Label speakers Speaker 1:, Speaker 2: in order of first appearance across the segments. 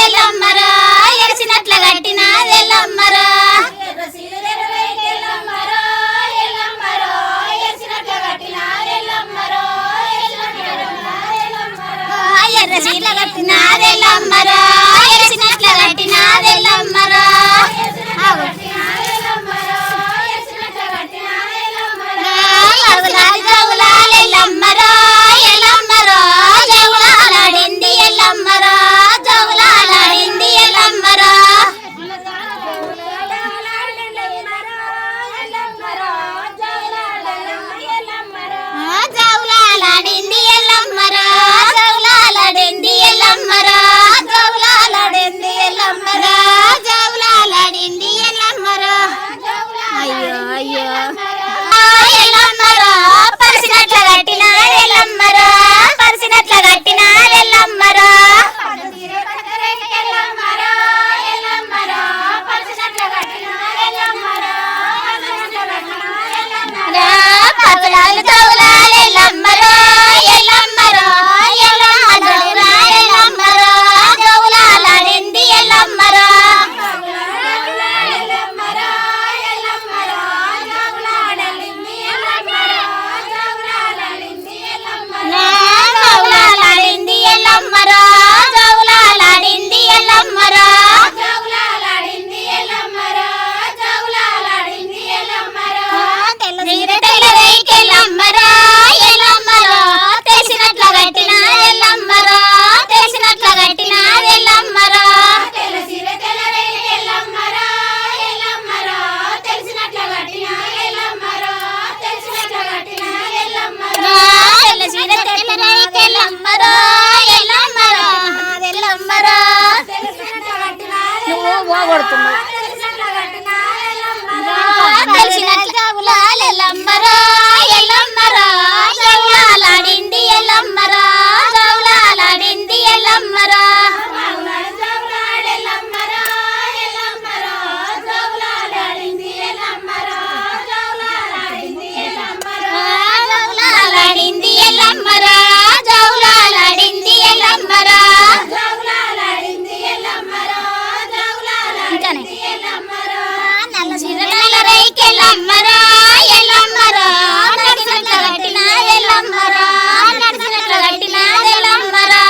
Speaker 1: ఎల్లమ్మరా ఎరిసినట్ల కట్టినాది ఎల్లమ్మరా ఎర్ర చీల
Speaker 2: ലളിത పోగొడుతున్నావు
Speaker 1: ఎల్లమ్మరా ఎల్లమ్మరా ఎల్లమ్మరా నడిచినట్ల కట్టిన ఎల్లమ్మరా నడిచినట్ల కట్టిన ఎల్లమ్మరా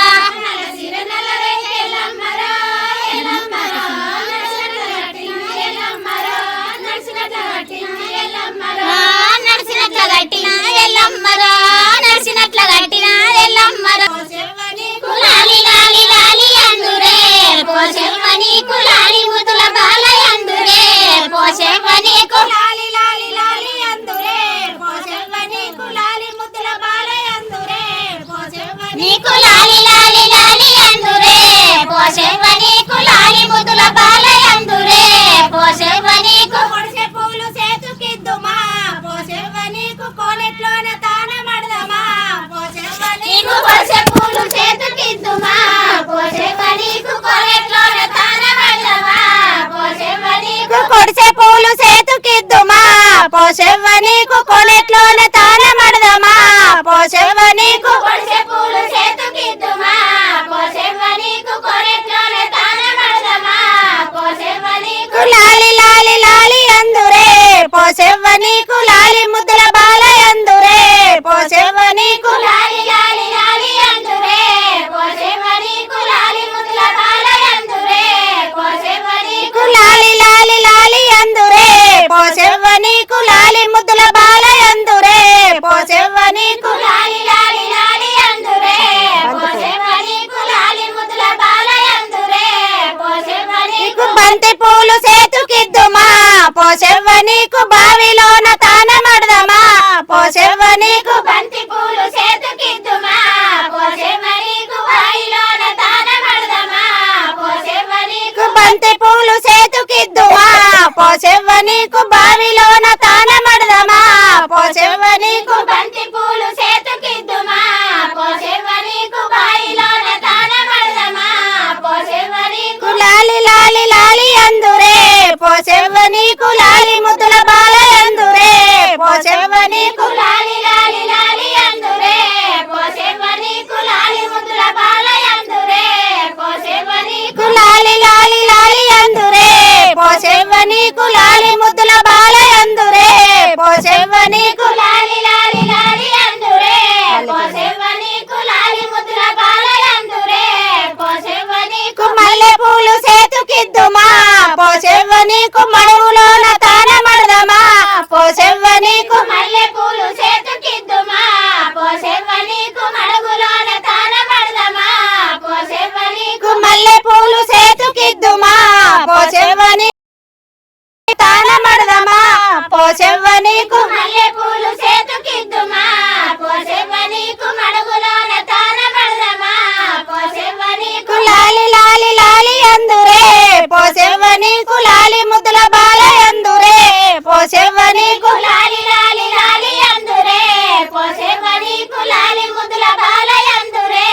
Speaker 1: నడిచినట్ల కట్టిన ఎల్లమ్మరా పోషవ్వని కులాలి లాలి లాలి అందురే. బాల పోషవ్వని కులాలి లాలి లాలి అందురే. ముతుల బాల
Speaker 2: పోసెవ్వ నీకు కొనెట్లోన తాన మడదమా పోసెవ్వ నీకు
Speaker 1: పొడిసె పూలు చేతుకిద్దుమా? పోషవ్వని కోనెట్లోన తాన మడదమా పోషవ్వని
Speaker 2: లాలి లాలి లాలి అందురే. పోసెవ్వ నీకు పోసెవ్వ నీకు బంతి పూలు
Speaker 1: చేతుకిద్దుమా?
Speaker 2: బంతి పూలు సేతుకిద్దుమా పోసెవ్వ నీకు బావిలోన తాన మడదమా నీకు
Speaker 1: బంతి పూలు చేతుకిద్దుమా? నీకు కువాయిలోన తాన మడదమా
Speaker 2: నీకు లాలి
Speaker 1: లాలి లాలి అందురే.
Speaker 2: పోసెవ్వ నీకు
Speaker 1: లాలి నీకు లాలి ముద్దుల బాలయందురే. పోసేవ్వ నీకు
Speaker 2: లాలి లాలి లాలి ఎందురే పోసేవ్వ నీకు లాలి ముద్దుల బాలయందురే.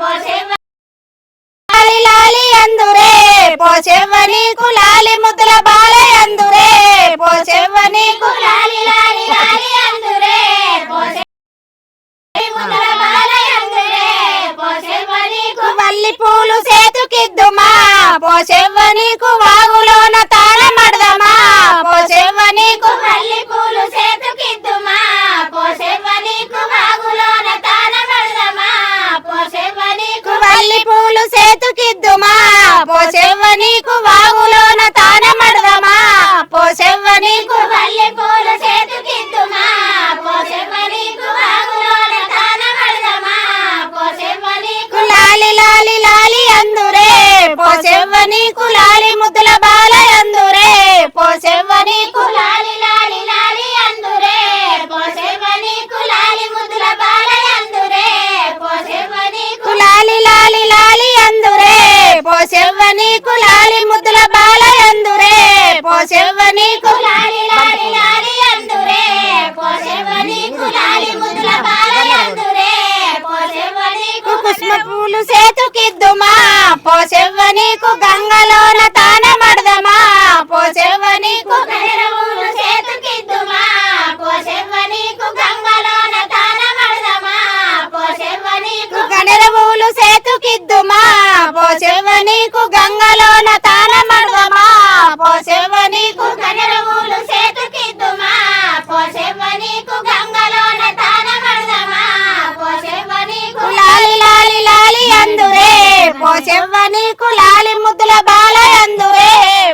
Speaker 2: పోసేవ్వ
Speaker 1: లాలి లాలి అందురే. పోసెవ్వ నీకు లాలి ముద్దుల బాలయందురే. పోసెవ్వ
Speaker 2: నీకు లాలి
Speaker 1: లాలి లాలి ఎందురే పోసెవ్వ ముద్దుల బాలయందురే. పోసెవ్వ నీకు
Speaker 2: మల్లి పూలు సేతుకిద్దుమా పోసేవ్వ నీకు పోసెవ్వ నీకు వాగులోన తాన మడదమా పోసెవ్వ నీకు
Speaker 1: మల్లి పూల చేతుకిద్దుమా పోసెవ్వ నీకు వాగులోన తాన పడదమా పోసెవ్వ నీకు
Speaker 2: లాలి లాలి లాలి అందురే పోసెవ్వ నీకు లాలి పోసెవ్వ నీకు
Speaker 1: లాలి ముద్దుల బాలయందురే. పోసెవ్వ నీకు
Speaker 2: లాలి లాలి లాలి అందురే. పోసెవ్వ నీకు లాలి ముద్దుల బాలయందురే. పోసెవ్వ నీకు కుసుమ పూలు సేతుకిద్దుమా. పోసెవ్వ నీకు గంగలోన తాన మడదమా పోసెవ్వ నీకు
Speaker 1: కనరవులు పోసెవ్వ నీకు గంగలోన తాన మడదమా పోసెవ్వ నీకు
Speaker 2: గణరవులు సేతుకిద్దుమా. పోసెవ్వ నీకు గంగలోన తానమడుగమా మడదమా పోసెవ్వ నీకు
Speaker 1: కనరవులు సేతుకిద్దుమా పోసెవ్వ నీకు గంగలోన తానమడుగమా మడదమా పోసెవ్వ నీకు
Speaker 2: లాలి లాలి లాలి అందురే. పోసెవ్వ నీకు లాలి ముద్దుల బాల అందురే.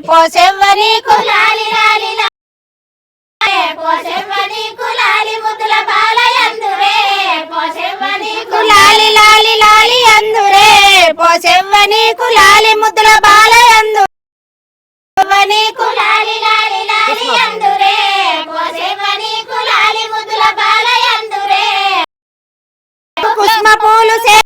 Speaker 2: పోసెవ్వ నీకు
Speaker 1: లాలి లాలి లాలి. పోసెవ్వ నీకు లాలి ముద్దుల బాల పోసెవ్వ నీకు
Speaker 2: లాలి లాలి లాలి అందురే. పోసెవ్వ నీకు లాలి ముద్దుల బాలయందు నీకు
Speaker 1: లాలి లాలి లాలి అందురే. పోసెవ్వ నీకు లాలి ముద్దుల బాలయందురే
Speaker 2: కుసుమ పూలు సే